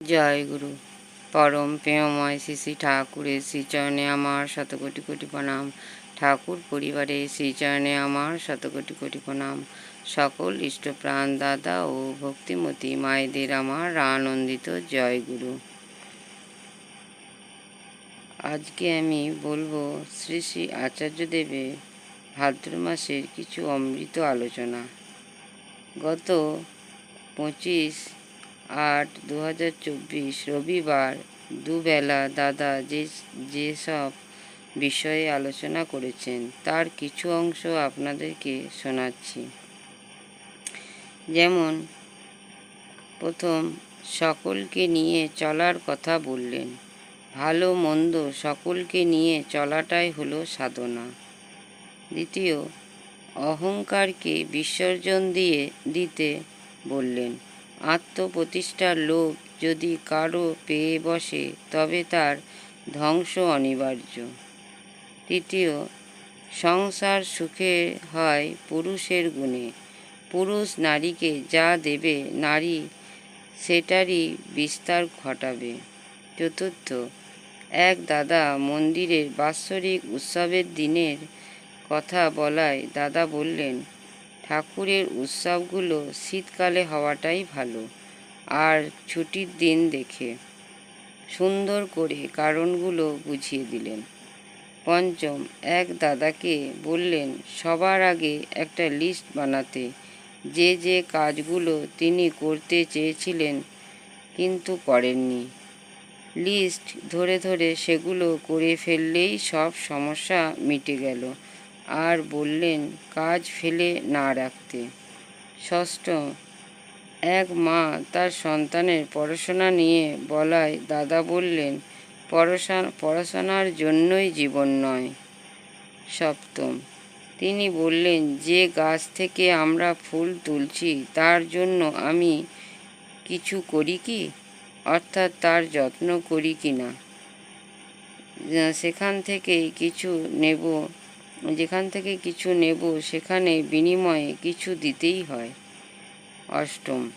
জয় গুরু। পরম প্রেমময় শ্রী ঠাকুরের শ্রীচরণে আমার শত কোটি প্রণাম। ঠাকুর পরিবারের শ্রীচরণে আমার শত কোটি প্রণাম। সকল ইষ্টপ্রাণ দাদা ও ভক্তিমতী মায়েদের আমার আনন্দিত জয় গুরু। আজকে আমি বলব শ্রী শ্রী আচার্যদেবের ভাদ্র মাসের কিছু অমৃত আলোচনা। গত পঁচিশ আট দু হাজার চব্বিশ রবিবার দুবেলা দাদা যে, যেসব বিষয়ে আলোচনা করেছেন, তার কিছু অংশ আপনাদেরকে শোনাচ্ছি। যেমন, প্রথম, সকলকে নিয়ে চলার কথা বললেন। ভালো মন্দ সকলকে নিয়ে চলাটাই হলো সাধনা। দ্বিতীয়, অহংকারকে বিসর্জন দিয়ে, দিতে বললেন। আত্মপ্রতিষ্ঠার লোভ যদি কারও পেয়ে বসে, তবে তার ধ্বংস অনিবার্য। তৃতীয়, সংসার সুখে হয় পুরুষের গুণে। পুরুষ নারীকে যা দেবে নারী, সেটারই বিস্তার ঘটাবে। চতুর্থ, এক দাদা মন্দিরের বাৎসরিক উৎসবের দিনের কথা বলায় দাদা বললেন ঠাকুরের উৎসবগুলো শীতকালে হওয়াটাই ভালো। আর ছুটির দিন দেখে সুন্দর করে কারণগুলো বুঝিয়ে দিলেন। পঞ্চম, এক দাদাকে বললেন, সবার আগে একটা লিস্ট বানাতে। যে যে কাজগুলো তিনি করতে চেয়েছিলেন কিন্তু করেননি। লিস্ট ধরে ধরে সেগুলো করে ফেললেই সব সমস্যা মিটে গেল। আর বললেন, কাজ ফেলে না রাখতে। ষষ্ঠ, এক মা তার সন্তানের পড়াশোনা নিয়ে বলায়, দাদা বললেন পড়াশোনা পড়াশোনার জন্যই জীবন নয়। সপ্তম, তিনি বললেন, যে গাছ থেকে আমরা ফুল তুলছি, তার জন্য আমি কিছু করি কি? অর্থাৎ তার যত্ন করি কি না? সেখান থেকেই কিছু নেব যেখান থেকে কিছু নেব, সেখানে বিনিময়ে কিছু দিতেই হয়। অষ্টম।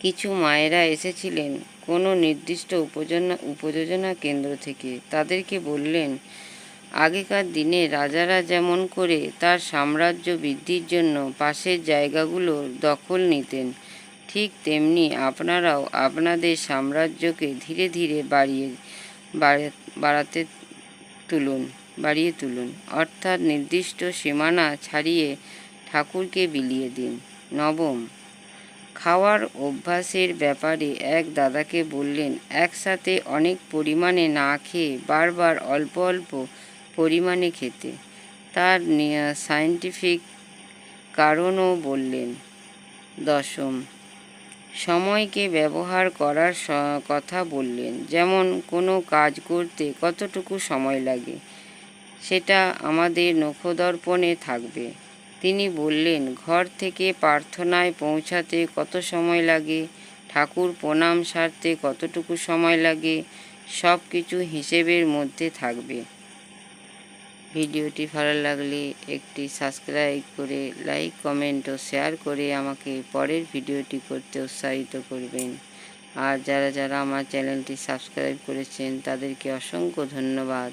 কিছু মায়েরা এসেছিলেন কোনো নির্দিষ্ট উপযোজনা উপযোজনা কেন্দ্র থেকে। তাদেরকে বললেন, আগেকার দিনে রাজারা যেমন করে, তার সাম্রাজ্য বৃদ্ধির জন্য পাশের জায়গাগুলো দখল নিতেন। ঠিক তেমনি আপনারাও আপনাদের সাম্রাজ্যকে ধীরে ধীরে বাড়িয়ে বাড়াতে তুলুন। বাড়িয়ে তুলুন। অর্থাৎ নির্দিষ্ট সীমানা ছাড়িয়ে ঠাকুরকে বিলিয়ে দিন। নবম, খাওয়ার অভ্যাসের ব্যাপারে এক দাদাকে বললেন, একসাথে অনেক পরিমাণে না খেয়ে বারবার অল্প অল্প পরিমাণে খেতে। তার সায়েন্টিফিক কারণও বললেন। দশম, সময়কে ব্যবহার করার কথা বললেন। যেমন কোনো কাজ করতে কতটুকু সময় লাগে? সেটা আমাদের নখদর্পণে থাকবে। তিনি বললেন, ঘর থেকে প্রার্থনায় পৌঁছাতে কত সময় লাগে? ঠাকুর প্রণাম সারতে কতটুকু সময় লাগে? সব কিছু হিসেবের মধ্যে থাকবে। ভিডিওটি ভালো লাগলে একটি সাবস্ক্রাইব করে, লাইক, কমেন্ট ও শেয়ার করে আমাকে পরের ভিডিওটি করতে উৎসাহিত করবেন। আর যারা যারা আমার চ্যানেলটি সাবস্ক্রাইব করেছেন, তাদেরকে অসংখ্য ধন্যবাদ।